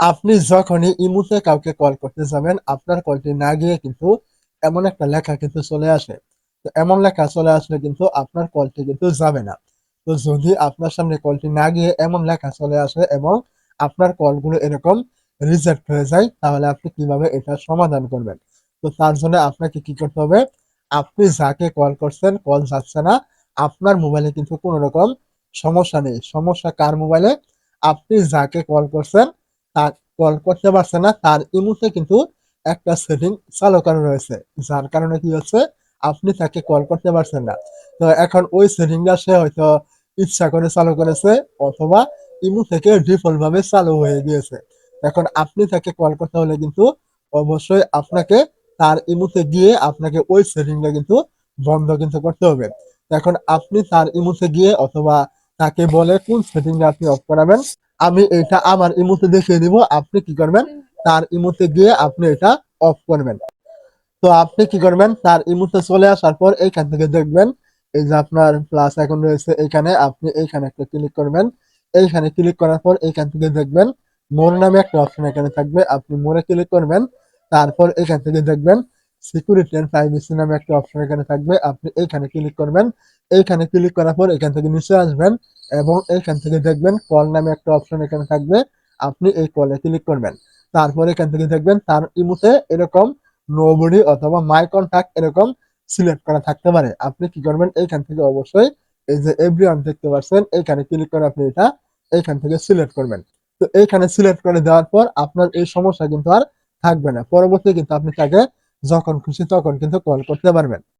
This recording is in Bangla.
আপনি যখনই ইমুতে কাউকে কল করতে যাবেন, আপনার কলটি না গিয়ে কিন্তু এমন একটা লেখা কিন্তু চলে আসে। তো এমন লেখা চলে আসলে কিন্তু আপনার কলটি কিন্তু যাবে না। তো যদি আপনার সামনে কলটি না গিয়ে এমন লেখা চলে আসে এবং আপনার কলগুলো এরকম রিজেক্ট হয়ে যায়, তাহলে আপনি কীভাবে এটার সমাধান করবেন? তো তার জন্য আপনাকে কি করতে হবে? আপনি যাকে কল করছেন, কল যাচ্ছে না। আপনার মোবাইলে কিন্তু কোন রকম সমস্যা নেই। সমস্যা কার মোবাইলে? আপনি যাকে কল করছেন, তার কল করতে পারছে না, তার ইমোতে কিন্তু একটা সেটিং চালু করা রয়েছে। যার কারণে কি হচ্ছে? আপনি তাকে কল করতে পারছেন না। তো এখন ওই সেটিংটা সে হয়তো ইচ্ছা করে চালু করেছে অথবা ইমো থেকে ডিফল্ট ভাবে চালু হয়ে গিয়েছে। এখন আপনি তাকে কল করতে হলে কিন্তু অবশ্যই আপনাকে তার ইমোতে গিয়ে আপনাকে ওই সেটিংটা কিন্তু বন্ধ কিন্তু করতে হবে। এখন আপনি তার ইমোতে গিয়ে অথবা তাকে বলে কোন সেটিংটা আপনি অফ করাবেন, আমি এটা আমার ইমোতে দেখিয়ে দিব। আপনি কি করবেন? তার ইমোতে গিয়ে আপনি এটা অফ করবেন। তো আপনি কি করবেন? তার ইমোতে চলে আসার পর এইখান থেকে দেখবেন, এই যে আপনার প্লাস এখন রয়েছে এখানে আপনি এইখানে একটা ক্লিক করবেন। এইখানে ক্লিক করার পর এইখান থেকে দেখবেন মোর নামে একটা অপশন এখানে থাকবে। আপনি মোরে ক্লিক করবেন। তারপর এখান থেকে দেখবেন সিকিউরিটি অ্যান্ড প্রাইভেসি নামে একটা অপশন এখানে থাকবে। আপনি এইখানে ক্লিক করবেন। এইখানে ক্লিক করার পর এখান থেকে নিচে আসবেন এবং এইখান থেকে দেখবেন কল নামে একটা অপশন এখানে থাকবে। আপনি এই কলে ক্লিক করবেন। তারপর এখান থেকে দেখবেন তার ইমোতে এরকম নোবডি অথবা মাই কন্টাক্ট এরকম সিলেক্ট করা থাকতে পারে। আপনি কি করবেন? এইখান থেকে অবশ্যই এই যে এভরিওয়ান দেখতে পাচ্ছেন, এইখানে ক্লিক করে আপনি এটা এইখান থেকে সিলেক্ট করবেন। তো এইখানে সিলেক্ট করে দেওয়ার পর আপনার এই সমস্যা কিন্তু আর থাকবে না। পরবর্তী কিন্তু আপনি তাকে যখন খুশি তখন কিন্তু কল করতে পারবেন।